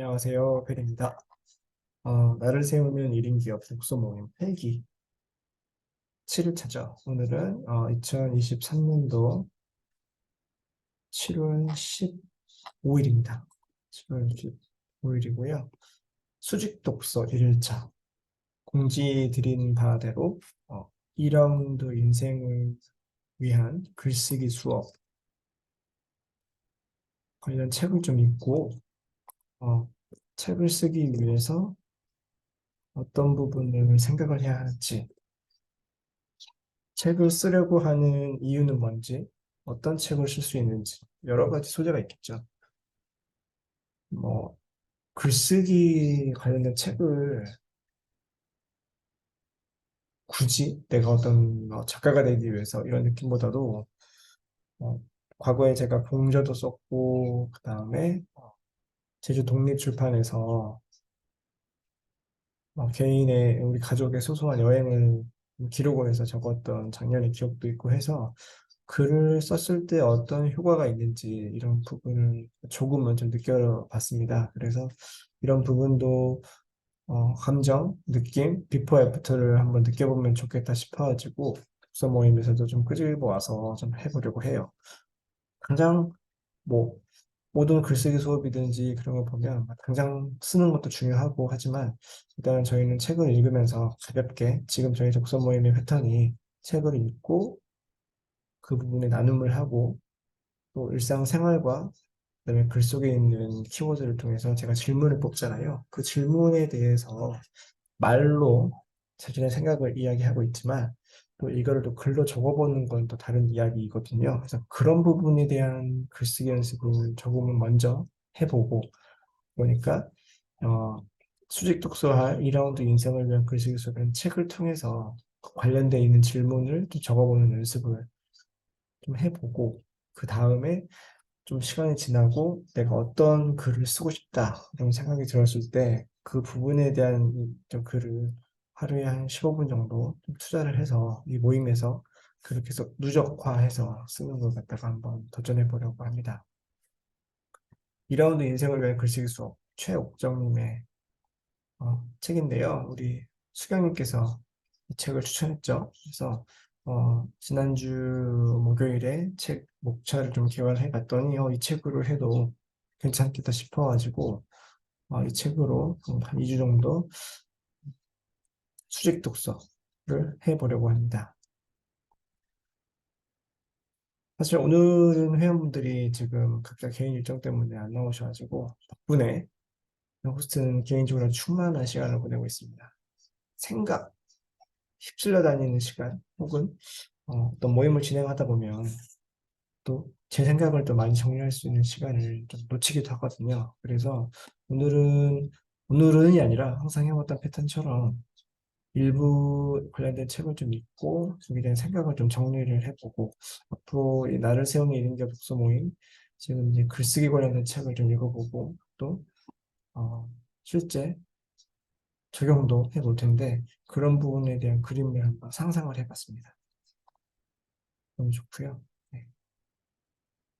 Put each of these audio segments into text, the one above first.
안녕하세요. 펠입니다. 어, 나를 세우는 1인 기업 독서 모임 회기 7일차죠. 오늘은 어, 2023년도 7월 15일입니다. 7월 15일이고요. 수직 독서 1일차 공지 드린 바대로 어, 2라운드 인생을 위한 글쓰기 수업 관련 책을 좀 읽고 어, 책을 쓰기 위해서 어떤 부분을 생각을 해야 할지, 책을 쓰려고 하는 이유는 뭔지, 어떤 책을 쓸 수 있는지, 여러 가지 소재가 있겠죠. 뭐, 글쓰기 관련된 책을 굳이 내가 어떤 뭐 작가가 되기 위해서 이런 느낌보다도, 어, 과거에 제가 공저도 썼고, 그 다음에 제주 독립출판에서 어, 개인의 우리 가족의 소소한 여행을 기록을 해서 적었던 작년의 기억도 있고 해서 글을 썼을 때 어떤 효과가 있는지 이런 부분을 조금은 좀 느껴봤습니다. 그래서 이런 부분도 어, 감정, 느낌, 비포 애프터를 한번 느껴보면 좋겠다 싶어가지고 독서 모임에서도 좀 끄집어 와서 좀 해보려고 해요. 가장 뭐 모든 글쓰기 수업이든지 그런 거 보면 당장 쓰는 것도 중요하고 하지만 일단 저희는 책을 읽으면서 가볍게 지금 저희 독서 모임의 패턴이 책을 읽고 그 부분에 나눔을 하고 또 일상생활과 그다음에 글 속에 있는 키워드를 통해서 제가 질문을 뽑잖아요. 그 질문에 대해서 말로 자신의 생각을 이야기하고 있지만 또 이거를 또 글로 적어보는 건 또 다른 이야기이거든요. 그래서 그런 부분에 대한 글쓰기 연습을 조금은 먼저 해보고 보니까 어, 수직 독서할 2라운드 인생을 위한 글쓰기 수업은 책을 통해서 관련되어 있는 질문을 또 적어보는 연습을 좀 해보고 그 다음에 좀 시간이 지나고 내가 어떤 글을 쓰고 싶다 이런 생각이 들었을 때 그 부분에 대한 좀 글을 하루에 한 15분 정도 좀 투자를 해서 이 모임에서 그렇게 해서 누적화해서 쓰는 걸 갖다가 한번 도전해 보려고 합니다. 2라운드 인생을 위한 글쓰기 수업 최옥정님의 어, 책인데요. 우리 수경님께서 이 책을 추천했죠. 그래서 어, 지난주 목요일에 책 목차를 좀 개발해 봤더니 어, 이 책으로 해도 괜찮겠다 싶어가지고 어, 이 책으로 한 2주 정도 수직 독서를 해보려고 합니다. 사실 오늘은 회원분들이 지금 각자 개인 일정 때문에 안 나오셔가지고 덕분에 호스트는 개인적으로 충만한 시간을 보내고 있습니다. 생각, 휩쓸려 다니는 시간 혹은 어, 떤 모임을 진행하다 보면 또 제 생각을 또 많이 정리할 수 있는 시간을 좀 놓치기도 하거든요. 그래서 오늘은 오늘은이 아니라 항상 해왔던 패턴처럼 일부 관련된 책을 좀 읽고 대한 생각을 좀 정리를 해보고 앞으로 이 나를 세우는 1인격 독서 모임 지금 이제 글쓰기 관련된 책을 좀 읽어보고 또 어, 실제 적용도 해볼 텐데 그런 부분에 대한 그림을 한번 상상을 해봤습니다. 너무 좋고요. 네.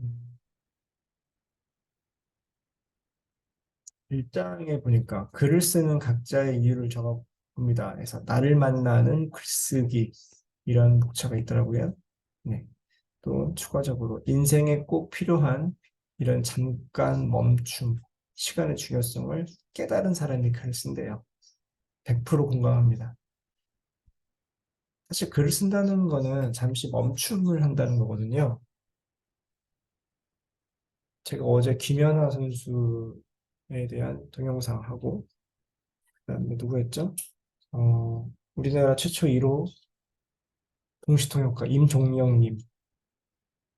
음. 일장에 보니까 글을 쓰는 각자의 이유를 적어 봅니다. 그래서 나를 만나는 글쓰기 이런 목차가 있더라고요. 네. 또 추가적으로 인생에 꼭 필요한 이런 잠깐 멈춤, 시간의 중요성을 깨달은 사람이 글을 쓴대요. 100% 공감합니다. 사실 글을 쓴다는 거는 잠시 멈춤을 한다는 거거든요. 제가 어제 김연아 선수에 대한 동영상하고 그다음에 누구였죠? 어, 우리나라 최초 1호 동시통역가 임종영님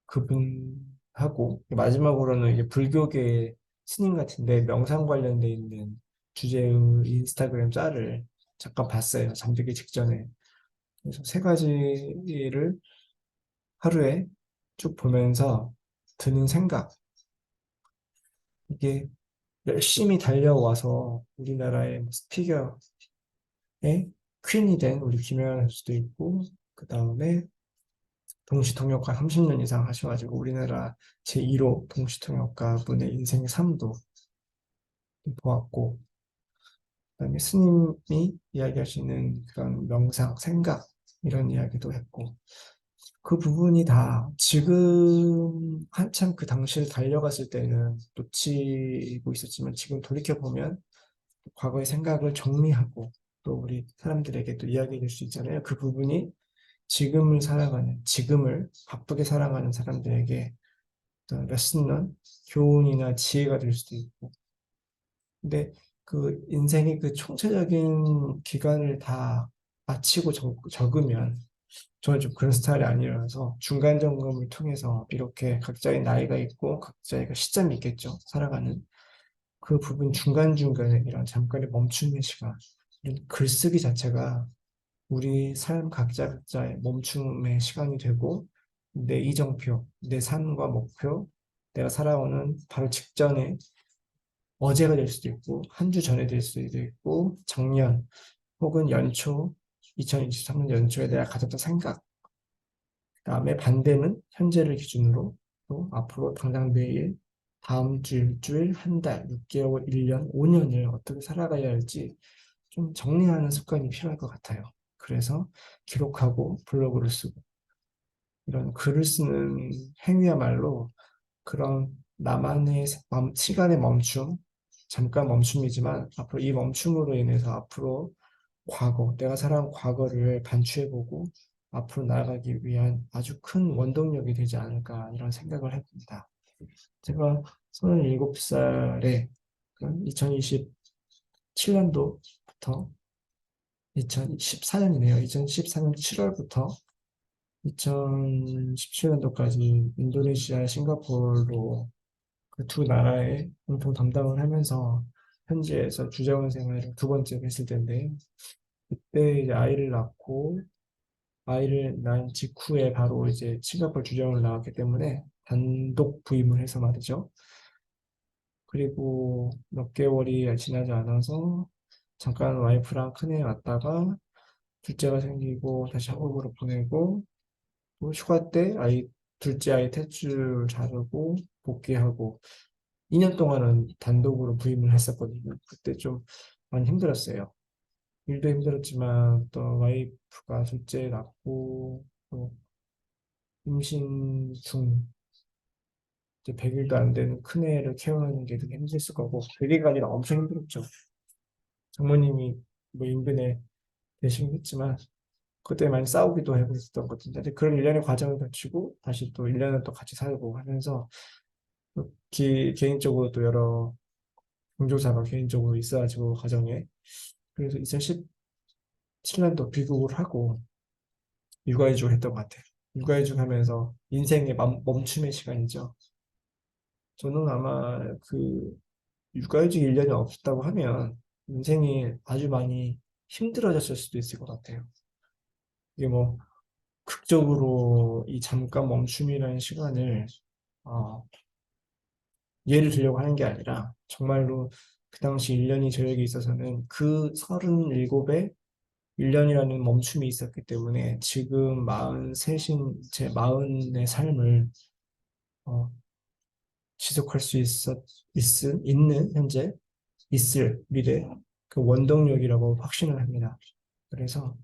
그분하고 마지막으로는 이제 불교계 스님 같은데 명상 관련돼 있는 주제의 인스타그램 짤을 잠깐 봤어요. 잠들기 직전에. 그래서 세 가지를 하루에 쭉 보면서 드는 생각. 이게 열심히 달려와서 우리나라의 뭐 스피커 의 퀸이 된 우리 김연아 선수도 있고 그 다음에 동시 통역가 30년 이상 하셔가지고 우리나라 제1호 동시 통역가 분의 인생의 삶도 좀 보았고, 그다음에 스님이 이야기하시는 그런 명상, 생각 이런 이야기도 했고, 그 부분이 다 지금 한참 그 당시를 달려갔을 때는 놓치고 있었지만 지금 돌이켜보면 과거의 생각을 정리하고 또 우리 사람들에게 또 이야기해 줄 수 있잖아요. 그 부분이 지금을 살아가는, 지금을 바쁘게 살아가는 사람들에게 어떤 레슨런, 교훈이나 지혜가 될 수도 있고. 근데 그 인생의 그 총체적인 기간을 다 마치고 적, 적으면 저는 좀 그런 스타일이 아니라서 중간 점검을 통해서 이렇게 각자의 나이가 있고 각자의 그 시점이 있겠죠. 살아가는 그 부분 중간중간에 이런 잠깐의 멈춤의 시간, 글쓰기 자체가 우리 삶 각자 각자의 멈춤의 시간이 되고 내 이정표, 내 삶과 목표, 내가 살아오는 바로 직전에 어제가 될 수도 있고 한 주 전에 될 수도 있고 작년 혹은 연초 2023년 연초에 내가 가졌던 생각 그 다음에 반대는 현재를 기준으로 또 앞으로 당장 내일 다음 주 일주일, 한 달, 6개월, 1년, 5년을 어떻게 살아가야 할지 좀 정리하는 습관이 필요할 것 같아요. 그래서 기록하고 블로그를 쓰고 이런 글을 쓰는 행위야말로 그런 나만의 멈- 시간의 멈춤, 잠깐 멈춤이지만 앞으로 이 멈춤으로 인해서 앞으로 과거, 내가 살아온 과거를 반추해보고 앞으로 나아가기 위한 아주 큰 원동력이 되지 않을까 이런 생각을 해봅니다. 제가 37살에 2027년도 부터 2014년이네요. 2014년 7월부터 2017년도까지 인도네시아, 싱가포르로 그 두 나라의 공통 담당을 하면서 현지에서 주재원 생활을 두 번째 했을 텐데 그때 이제 아이를 낳고 아이를 낳은 직후에 바로 이제 싱가포르 주재원을 나왔기 때문에 단독 부임을 해서 말이죠. 그리고 몇 개월이 지나지 않아서 잠깐 와이프랑 큰애 왔다가 둘째가 생기고 다시 한국으로 보내고 또 휴가 때 아이 둘째 아이 탯줄 자르고 복귀하고 2년 동안은 단독으로 부임을 했었거든요. 그때 좀 많이 힘들었어요. 일도 힘들었지만 또 와이프가 둘째 낳고 또 임신 중 이제 100일도 안 되는 큰애를 케어하는 게 되게 힘들었을 거고 100일이 아니라 엄청 힘들었죠. 장모님이 뭐 인근에 계시긴 했지만 그때 많이 싸우기도 있었던 것 같은데 그런 일련의 과정을 거치고 다시 또 1년을 또 같이 살고 하면서 또 기, 개인적으로 또 여러 경조사가 개인적으로 있어가지고 가정에 그래서 2017년도 귀국을 하고 육아휴직을 했던 것 같아요. 육아휴직 하면서 인생의 멈- 멈춤의 시간이죠. 저는 아마 그 육아휴직 1년이 없었다고 하면 인생이 아주 많이 힘들어졌을 수도 있을 것 같아요. 이게 뭐 극적으로 이 잠깐 멈춤이라는 시간을 어, 예를 들려고 하는 게 아니라 정말로 그 당시 1년이 저에게 있어서는 그 37에 1년이라는 멈춤이 있었기 때문에 지금 43인 제 40의 삶을 어, 지속할 수 있었, 있은, 있는 현재 있을 미래 그 원동력이라고 확신을 합니다. 그래서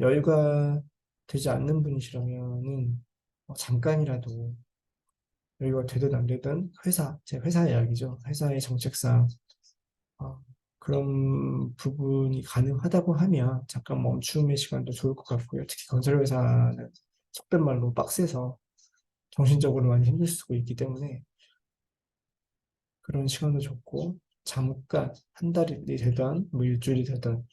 여유가 되지 않는 분이시라면은 어, 잠깐이라도 여유가 되든 안 되든 회사, 제 회사 이야기죠. 회사의 정책상 어, 그런 부분이 가능하다고 하면 잠깐 멈춤의 시간도 좋을 것 같고요. 특히 건설회사는 속된 말로 빡세서 정신적으로 많이 힘들 수가 있기 때문에 그런 시간도 좋고 잠깐 한 달이 되든 뭐 일주일이 되든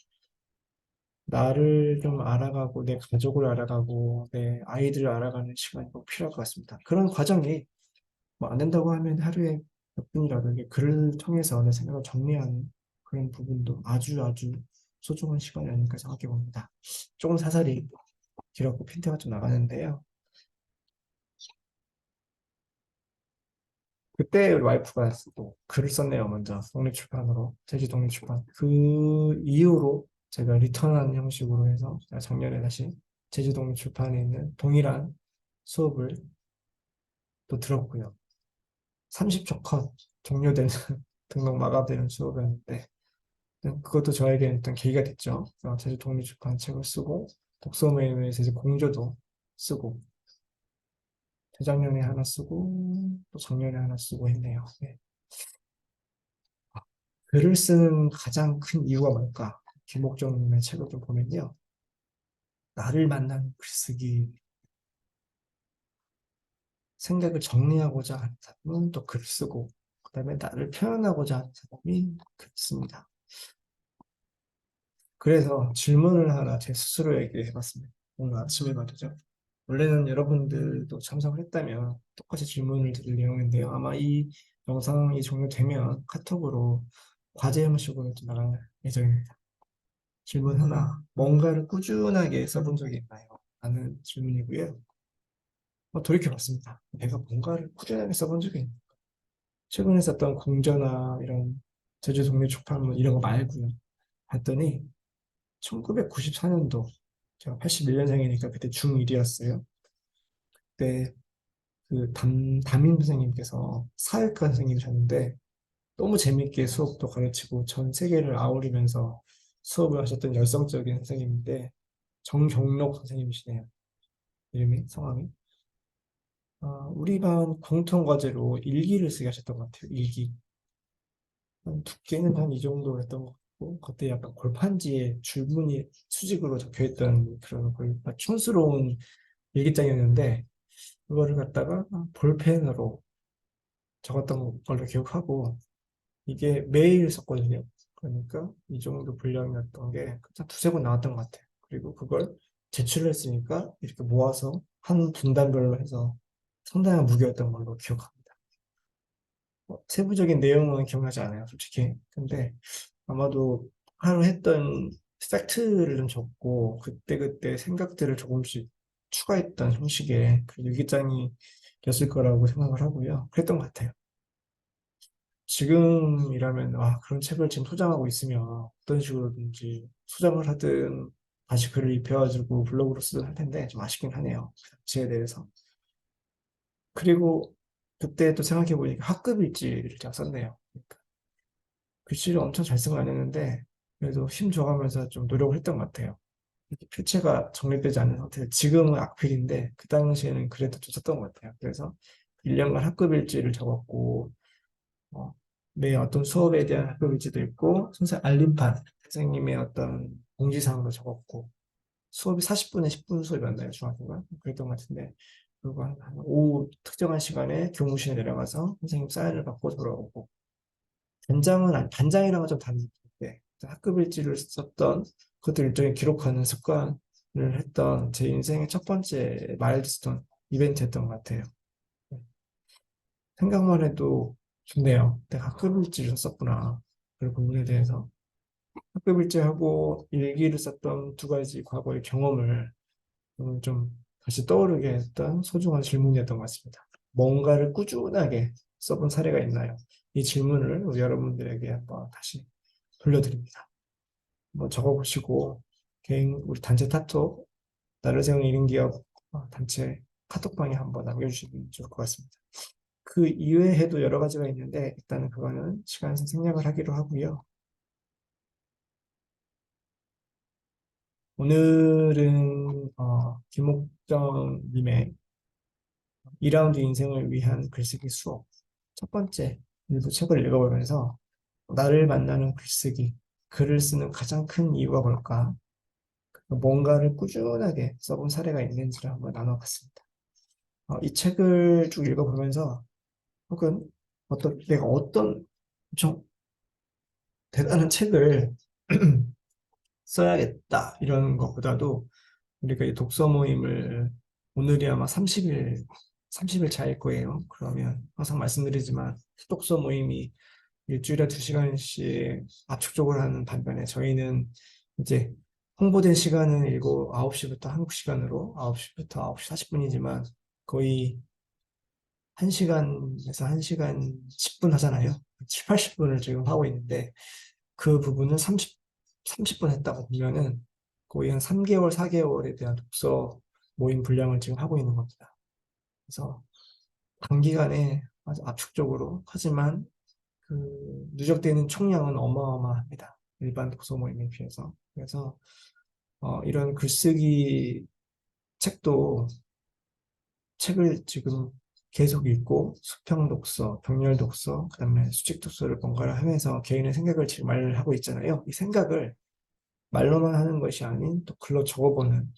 나를 좀 알아가고 내 가족을 알아가고 내 아이들을 알아가는 시간이 꼭 필요할 것 같습니다. 그런 과정이 뭐 안 된다고 하면 하루에 몇 분이라도 이렇게 글을 통해서 내 생각을 정리하는 그런 부분도 아주 아주 소중한 시간이 아닐까 생각해 봅니다. 조금 사설이 길었고 핀트가 좀 나가는데요. 그때 우리 와이프가 또 글을 썼네요. 먼저 독립출판으로 제주 독립출판 그 이후로 제가 리턴하는 형식으로 해서 제가 작년에 다시 제주 독립출판에 있는 동일한 수업을 또 들었고요. 30초 컷 종료되는 등록 마감되는 수업이었는데 그것도 저에게 어떤 계기가 됐죠. 제주 독립출판 책을 쓰고 독서 모임에 제주 공조도 쓰고 재작년에 하나 쓰고 또 작년에 하나 쓰고 했네요. 네. 글을 쓰는 가장 큰 이유가 뭘까? 김옥정님의 책을 좀 보면요. 나를 만나는 글쓰기 생각을 정리하고자 하는 사람은 또 글을 쓰고 그 다음에 나를 표현하고자 하는 사람이 글을 씁니다. 그래서 질문을 하나 제 스스로에게 해봤습니다. 오늘 아침에 말이죠. 원래는 여러분들도 참석을 했다면 똑같이 질문을 드릴 내용인데요. 아마 이 영상이 종료되면 카톡으로 과제 형식으로 좀 나갈 예정입니다. 질문 하나, 뭔가를 꾸준하게 써본 적이 있나요? 라는 질문이고요. 어, 돌이켜봤습니다. 내가 뭔가를 꾸준하게 써본 적이 있나요? 최근에 썼던 공저나 이런 제주 독립 출판물 이런 거 말고요. 봤더니 1994년도 제가 81년생이니까 그때 중1이었어요. 그때 그 담, 담임 선생님께서 사회과 선생님이셨는데 너무 재밌게 수업도 가르치고 전 세계를 아우르면서 수업을 하셨던 열성적인 선생님인데 정경록 선생님이시네요. 이름이 성함이. 아, 우리 반 공통 과제로 일기를 쓰게 하셨던 것 같아요. 일기. 한 두께는 한 이 정도 했던 것 같고 그때 약간 골판지에 줄무늬 수직으로 적혀있던 그런 거의 촌스러운 일기장이었는데 그거를 갖다가 볼펜으로 적었던 걸로 기억하고 이게 매일 썼거든요. 그러니까 이 정도 분량이었던 게 두세 번 나왔던 것 같아요. 그리고 그걸 제출을 했으니까 이렇게 모아서 한 분단별로 해서 상당한 무게였던 걸로 기억합니다. 뭐 세부적인 내용은 기억나지 않아요, 솔직히. 근데 아마도 하루 했던 팩트를 좀 적고 그때그때 생각들을 조금씩 추가했던 형식의 그 일기장이었을 거라고 생각을 하고요. 그랬던 것 같아요. 지금이라면 아, 그런 책을 지금 소장하고 있으면 어떤 식으로든지 소장을 하든 다시 글을 입혀가지고 블로그로 쓰든 할 텐데 좀 아쉽긴 하네요. 그 당시에 대해서. 그리고 그때 또 생각해 보니까 학급 일지를 제가 썼네요. 글씨를 엄청 잘쓴건 아니었는데 그래도 힘 줘가면서 좀 노력을 했던 것 같아요. 이렇게 필체가 정립되지 않은 상태에서 지금은 악필인데 그 당시에는 그래도 좀 썼던 것 같아요. 그래서 1년간 학급 일지를 적었고 어, 매 어떤 수업에 대한 학급 일지도 있고 선생 알림판 선생님의 어떤 공지사항도 적었고 수업이 40분에 10분 수업이었나요 중학교가 그랬던 것 같은데 그리고 한, 한 오후 특정한 시간에 교무실에 내려가서 선생님 사인을 받고 돌아오고 단장은 아니 단장이랑은 좀 다른데 학급 일지를 썼던 그것도 일종의 기록하는 습관을 했던 제 인생의 첫 번째 마일스톤 이벤트였던 것 같아요. 생각만 해도 좋네요. 내가 학급 일지를 썼구나. 그 부분에 대해서. 학급 일지하고 일기를 썼던 두 가지 과거의 경험을 좀 다시 떠오르게 했던 소중한 질문이었던 것 같습니다. 뭔가를 꾸준하게 써본 사례가 있나요? 이 질문을 여러분들에게 한번 다시 돌려드립니다. 뭐 적어보시고 개인 우리 단체 카톡 나를 세우는 1인 기업 어, 단체 카톡방에 한번 남겨주시면 좋을 것 같습니다. 그 이외에도 여러 가지가 있는데 일단은 그거는 시간에서 생략을 하기로 하고요. 오늘은 어, 김옥정님의 2라운드 인생을 위한 글쓰기 수업 첫 번째 일부 책을 읽어보면서 나를 만나는 글쓰기 글을 쓰는 가장 큰 이유가 뭘까? 뭔가를 꾸준하게 써본 사례가 있는지를 한번 나눠봤습니다. 어, 이 책을 쭉 읽어보면서 혹은 어떤 내가 어떤 좀 대단한 책을 써야겠다 이런 것보다도 우리가 이 독서 모임을 오늘이 아마 30일 30일 차일 거예요. 그러면 항상 말씀드리지만 독서 모임이 일주일에 두 시간씩 압축적으로 하는 반면에 저희는 이제 홍보된 시간은 일곱 9시부터 한국 시간으로 9시부터 9시 40분이지만 거의 1시간에서 1시간 10분 하잖아요. 7, 80분을 지금 하고 있는데 그 부분은 30, 30분 했다고 보면은 거의 한 3개월, 4개월에 대한 독서 모임 분량을 지금 하고 있는 겁니다. 그래서 단기간에 아주 압축적으로 하지만 그 누적되는 총량은 어마어마합니다. 일반 독서 모임에 비해서. 그래서 어, 이런 글쓰기 책도 책을 지금 계속 읽고 수평 독서, 병렬 독서, 그 다음에 수직 독서를 뭔가를 하면서 개인의 생각을 지금 말하고 있잖아요. 이 생각을 말로만 하는 것이 아닌 또 글로 적어보는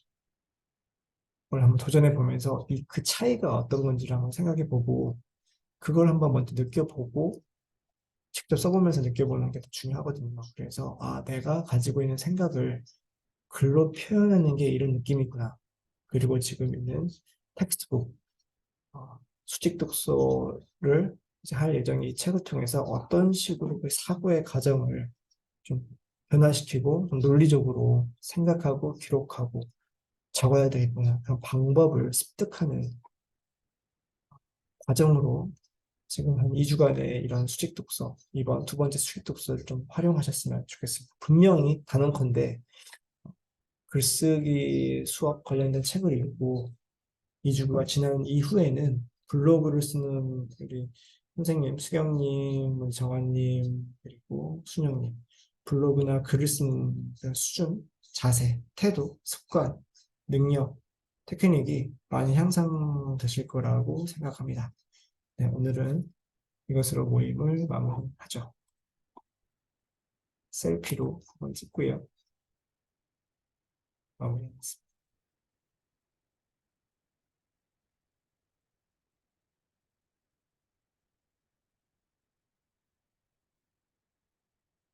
걸 한번 도전해 보면서 이 그 차이가 어떤 건지를 한번 생각해 보고 그걸 한번 먼저 느껴보고 직접 써보면서 느껴보는 게 더 중요하거든요. 그래서 아 내가 가지고 있는 생각을 글로 표현하는 게 이런 느낌이구나. 그리고 지금 있는 텍스트북 어, 수직 독서를 이제 할 예정이 이 책을 통해서 어떤 식으로 그 사고의 과정을 좀 변화시키고 좀 논리적으로 생각하고 기록하고 적어야 되겠구나. 그런 방법을 습득하는 과정으로 지금 한 2주간의 이런 수직 독서, 이번 두 번째 수직 독서를 좀 활용하셨으면 좋겠습니다. 분명히 단언컨대 글쓰기 수업 관련된 책을 읽고 2주가 지난 이후에는 블로그를 쓰는 우리 선생님, 수경님, 정환님, 그리고 순영님, 블로그나 글을 쓰는 수준, 자세, 태도, 습관, 능력, 테크닉이 많이 향상되실 거라고 생각합니다. 네, 오늘은 이것으로 모임을 마무리하죠. 셀피로 한번 찍고요. 마무리하겠습니다.